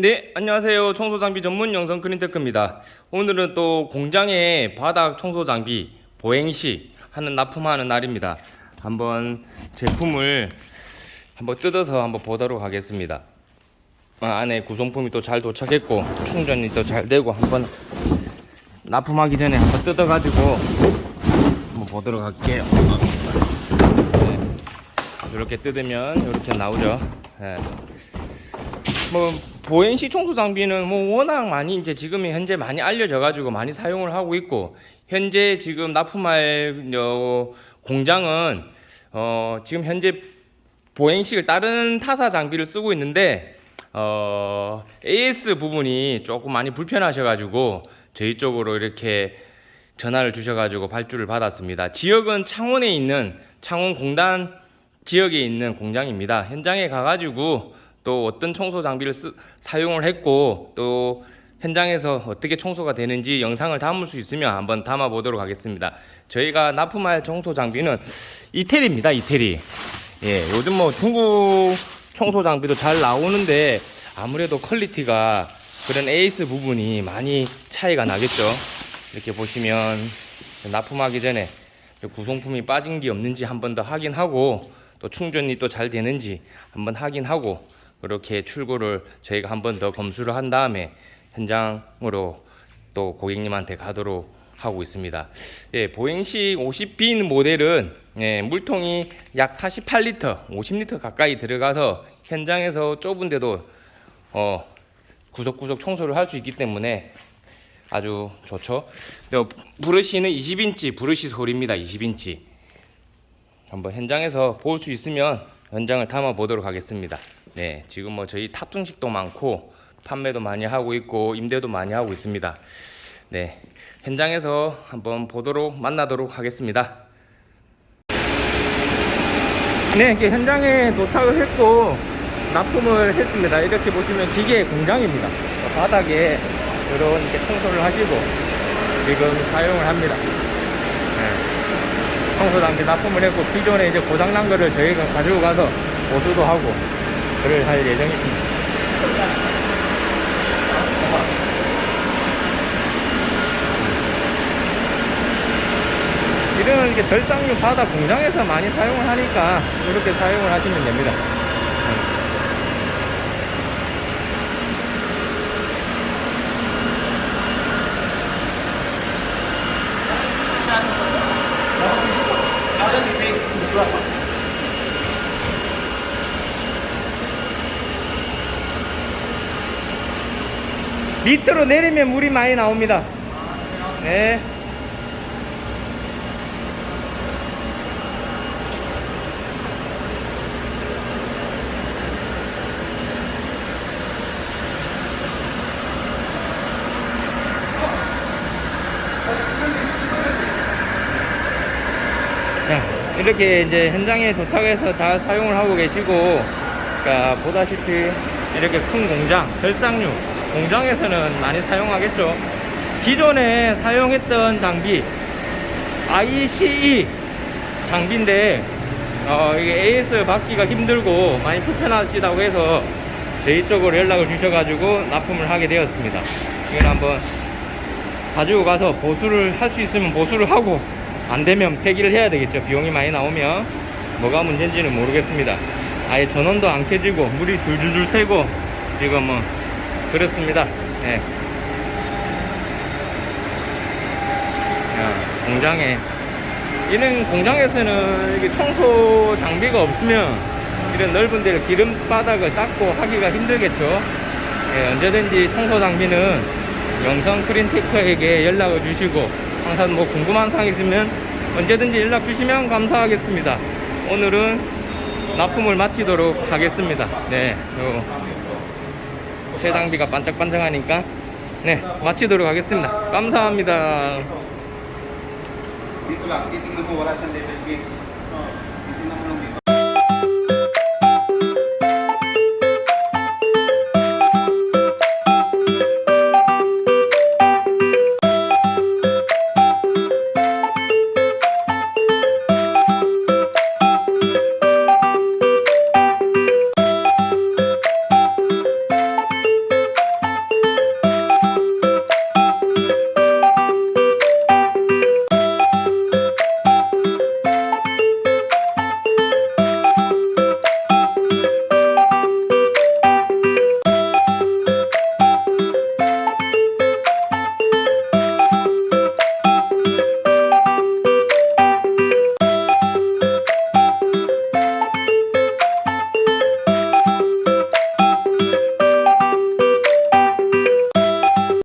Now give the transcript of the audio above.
네, 안녕하세요. 청소 장비 전문 영상 크린테크입니다. 오늘은 또 공장의 바닥 청소 장비 보행시 하는 납품하는 날입니다. 한번 제품을 한번 뜯어서 한번 보도록 하겠습니다. 아, 안에 구성품이 또 잘 도착했고 충전이 또 잘 되고 한번 납품하기 전에 한번 뜯어가지고 한번 보도록 할게요. 네. 이렇게 뜯으면 이렇게 나오죠. 네. 뭐 보행시 청소 장비는 뭐 워낙 많이 이제 지금 현재 많이 알려져 가지고 많이 사용을 하고 있고 현재 지금 납품할 어, 공장은 어, 지금 현재 보행식을 다른 타사 장비를 쓰고 있는데 어, AS 부분이 조금 많이 불편하셔 가지고 저희 쪽으로 이렇게 전화를 주셔 가지고 발주를 받았습니다. 지역은 창원에 있는 창원 공단 지역에 있는 공장입니다. 현장에 가 가지고 또 어떤 청소 장비를 쓰, 사용을 했고 또 현장에서 어떻게 청소가 되는지 영상을 담을 수 있으면 한번 담아 보도록 하겠습니다. 저희가 납품할 청소 장비는 이태리입니다. 이태리. 예, 요즘 뭐 중국 청소 장비도 잘 나오는데 아무래도 퀄리티가 그런 에이스 부분이 많이 차이가 나겠죠. 이렇게 보시면 납품하기 전에 구성품이 빠진 게 없는지 한번 더 확인하고 또 충전이 또 잘 되는지 한번 확인하고 그렇게 출고를 저희가 한 번 더 검수를 한 다음에 현장으로 또 고객님한테 가도록 하고 있습니다. 예, 보행식 50빈 모델은 예, 물통이 약 48리터, 50리터 가까이 들어가서 현장에서 좁은데도 어, 구석구석 청소를 할 수 있기 때문에 아주 좋죠. 또 브러쉬는 20인치 브러쉬 소리입니다. 20인치. 한번 현장에서 볼 수 있으면 현장을 담아 보도록 하겠습니다. 네, 지금 뭐 저희 탑승식도 많고 판매도 많이 하고 있고 임대도 많이 하고 있습니다. 네, 현장에서 한번 보도록 만나도록 하겠습니다. 네, 이렇게 현장에 도착을 했고 납품을 했습니다. 이렇게 보시면 기계 공장입니다. 바닥에 이런 이렇게 청소를 하시고 지금 사용을 합니다. 네. 청소 장비 납품을 했고 기존에 이제 고장 난 거를 저희가 가지고 가서 보수도 하고 그를 할 예정입니다. 이런 이렇게 절상류 바다 공장에서 많이 사용을 하니까 이렇게 사용을 하시면 됩니다. 밑으로 내리면 물이 많이 나옵니다. 네. 자, 이렇게 이제 현장에 도착해서 잘 사용을 하고 계시고, 그러니까 보다시피 이렇게 큰 공장, 절상류 공장에서는 많이 사용하겠죠. 기존에 사용했던 장비 ICE 장비인데 어, 이게 AS 받기가 힘들고 많이 불편하시다고 해서 저희 쪽으로 연락을 주셔가지고 납품을 하게 되었습니다. 이건 한번 가지고 가서 보수를 할 수 있으면 보수를 하고 안 되면 폐기를 해야 되겠죠. 비용이 많이 나오면 뭐가 문제인지는 모르겠습니다. 아예 전원도 안 켜지고 물이 줄줄줄 새고 지금 뭐 그렇습니다. 예. 야, 공장에 이런 공장에서는 이게 청소 장비가 없으면 이런 넓은 데를 기름 바닥을 닦고 하기가 힘들겠죠. 예, 언제든지 청소 장비는 영성 크린테크에게 연락을 주시고 항상 뭐 궁금한 사항 있으면 언제든지 연락 주시면 감사하겠습니다. 오늘은 납품을 마치도록 하겠습니다. 네. 요 해당비가 반짝반짝하니까 네 마치도록 하겠습니다 감사합니다 dito lang, titignan mo, wala siyang level gates. Oh. Titignan mo lang dito.